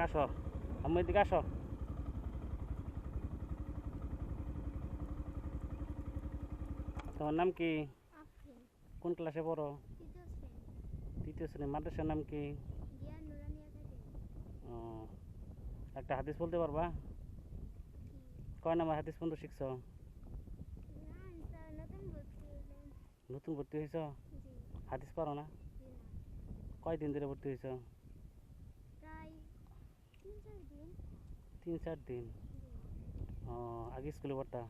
এদিকে আসো আম্মু এদিকে আসো তোমার নাম কি? কোন ক্লাসে পড়ো? তৃতীয় শ্রেণি। মাদ্রাসার নাম কি? ও একটা হাদিস বলতে পারবা? কয় নাম্বার হাদিস পর্যন্ত শিখছো? নতুন ভর্তি হয়েছ হাদিস পারো না? কয়দিন ধরে ভর্তি হয়েছ প্রায় তিন চার দিন তিন চার দিন। ও আগে স্কুলে পড়তা?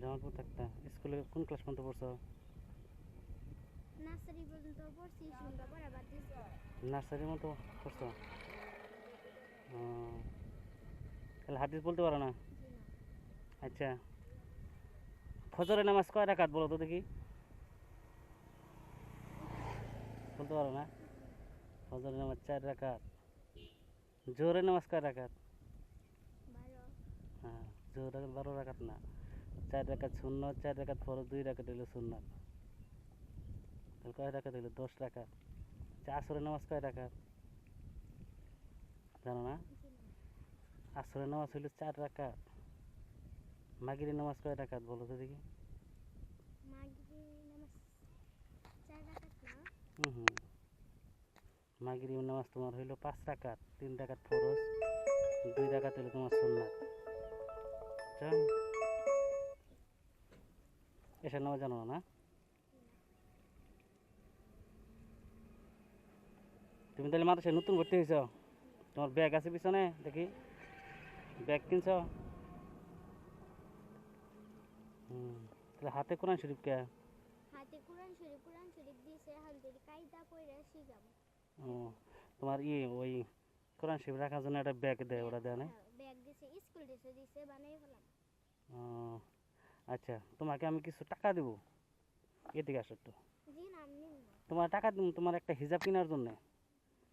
জামালপুর থাকতা? স্কুলে কোন ক্লাস পর্যন্ত পড়ছো? নার্সারি পর্যন্ত পড়ছি মতো পড়ছো? তাহলে হাদিস বলতে পারো না? না। আচ্ছা। ফজরের নামাজ কয় রাকাত বলো তো দেখি। বলতে পারো না? ফজরের নামাজ চার রাকাত। নামাজ কয় রাকাত বারো হ্যাঁ জোহরের বারো রাকাত না। চার রাকাত শূন্য চার রাকাত ফরজ দুই রাকাত হইল তাহলে কয় রাকাত হইল? দশ রাকাত আচ্ছা আসরের নামাজ কয় রাকাত জানো না? না নামাজ হইল চার রাকাত মাগিরের নামাজ কয় রাকাত বলো তো দেখি। মাগরি রাখাত হুম হুম। মাগরিব নামাজ তোমার হইল পাঁচ রাকাত, তিন রাকাত ফরজ, দুই রাকাত হইল তোমার সুন্নাত। বুঝছ? এসব নামাজ জানো না? তুমি তাহলে মাদ্রাসায় নতুন ভর্তি হয়েছ? তোমার ব্যাগ আছে পিছনে? দেখি। ব্যাগ কিনছ? তাহলে হাতে কোরআন শরীফ কে? হাতে কোরআন শরীফ কোরআন শরীফ দিয়েছে কায়দা কইরা শিখাব। তোমার ইয়ে ওই কোরআন শরীফ রাখার জন্য একটা ব্যাগ দেয় ওরা দেয় না? ব্যাগ দিছে স্কুল দিছে দিছে বানাই ফেলাম। ও আচ্ছা তোমাকে আমি কিছু টাকা দেবো? এদিকে আসো একটু। জি না আমি নিব। না তোমার টাকা দিব তোমার একটা হিজাব কেনার জন্যে।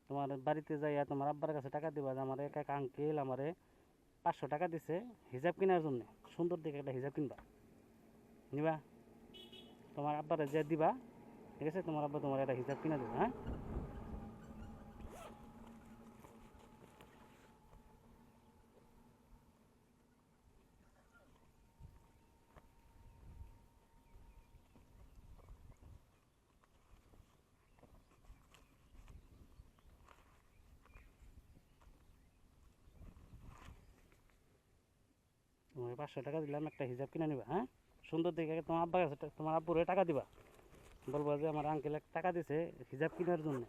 তোমার বাড়িতে যাইয়া তোমার আব্বার কাছে টাকা দিবা যে আমার এক এক আঙ্কেল আমারে পাঁচশো টাকা দিছে হিজাব কেনার জন্যে। সুন্দর দেখে একটা হিজাব কিনবা। নিবা। তোমার আব্বারে যে দিবা ঠিক আছে? তোমার আব্বা তোমার একটা হিজাব কিনা দেবে হ্যাঁ? পাঁচশো টাকা দিলাম, একটা হিজাব কিনে নিবা হ্যাঁ? সুন্দর দেখে তোমার আব্বা কাছে তোমার আব্বুরে টাকা দিবা। বলব যে আমার আঙ্কেল টাকা দিছে হিজাব কেনার জন্য।